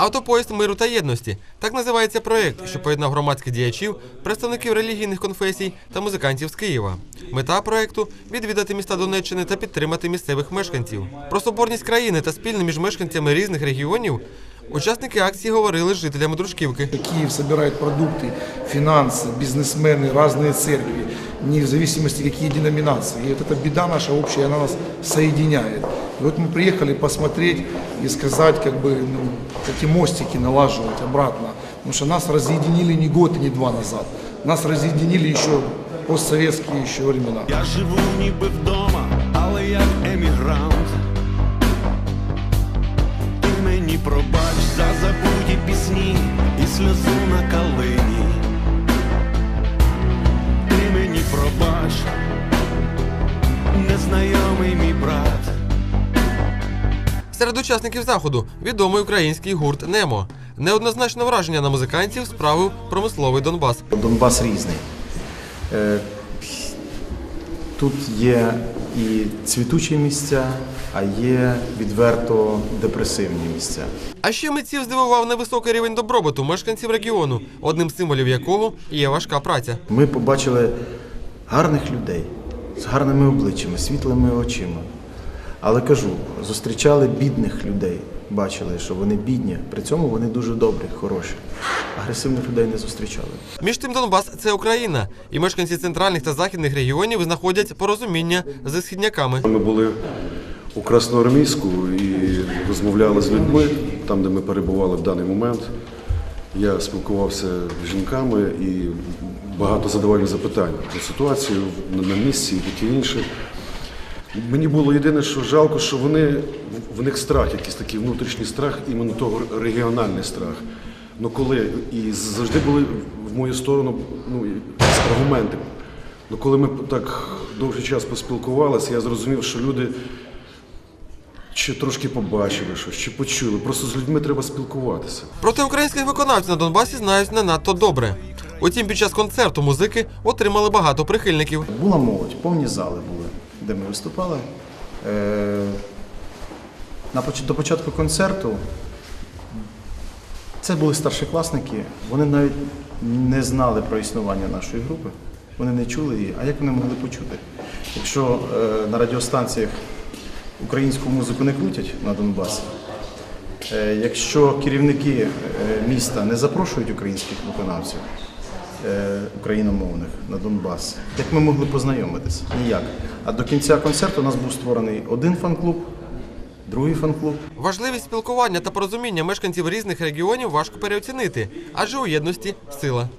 Автопоїзд миру та єдності так називається проєкт, що поєднав громадських діячів, представників релігійних конфесій та музикантів з Києва. Мета проєкту відвідати міста Донеччини та підтримати місцевих мешканців. Про соборність країни та спільне між мешканцями різних регіонів учасники акції говорили з жителями Дружківки. Киев собирает продукты, финансы, бизнесмены, разные церкви, не в зависимости какие деноминации. И вот эта беда наша общая, она нас соединяет. И вот мы приехали посмотреть и сказать, как бы, ну, эти мостики налаживать обратно. Потому что нас разъединили не год и не два назад. Нас разъединили еще постсоветские еще времена. Я живу ніби вдома, але як емігрант. Ти мені пробач за забуті пісні і сльозу Незнайомий мій брат. Серед учасників заходу відомий український гурт Немо. Неоднозначне враження на музикантів справив промисловий Донбас. Донбас різний. Е, Тут є і цвітучі місця, а є відверто депресивні місця. А ще митців здивував невисокий рівень добробуту мешканців регіону, одним з символів якого є важка праця. Ми побачили гарних людей з гарними обличчями, світлими очима. Але кажу, зустрічали бідних людей, бачили, що вони бідні, при цьому вони дуже добрі, хороші. Агресивних людей не зустрічали. Між тим Донбас це Україна, і мешканці центральних та західних регіонів знаходять порозуміння зі східняками. Ми були у Красноармійську і розмовляли з людьми, там, де ми перебували в даний момент. Я спілкувався з жінками і багато задавали запитань про ситуацію на- місці і таке інше. Мені було єдине, що жалко, що вони в них страх, якийсь такий внутрішній страх, іменно того регіональний страх. Ну коли і завжди були в мою сторону ну, аргументи. Ну коли ми так довгий час поспілкувалися, я зрозумів, що люди чи трошки побачили щось, чи почули. Просто з людьми треба спілкуватися. Проте українських виконавців на Донбасі знають не надто добре. Утім, під час концерту музики отримали багато прихильників. Була молодь, повні зали були, де ми виступали. Е, на поч- до початку концерту це були старшокласники, вони навіть не знали про існування нашої групи, вони не чули її. А як вони могли почути? Якщо е, на радіостанціях українську музику не крутять на Донбасі, е, якщо керівники е, міста не запрошують українських виконавців, е, україномовних на Донбас. Як ми могли познайомитися? Ніяк. А до кінця концерту у нас був створений один фан-клуб, другий фан-клуб. Важливість спілкування та порозуміння мешканців різних регіонів важко переоцінити, адже у єдності сила.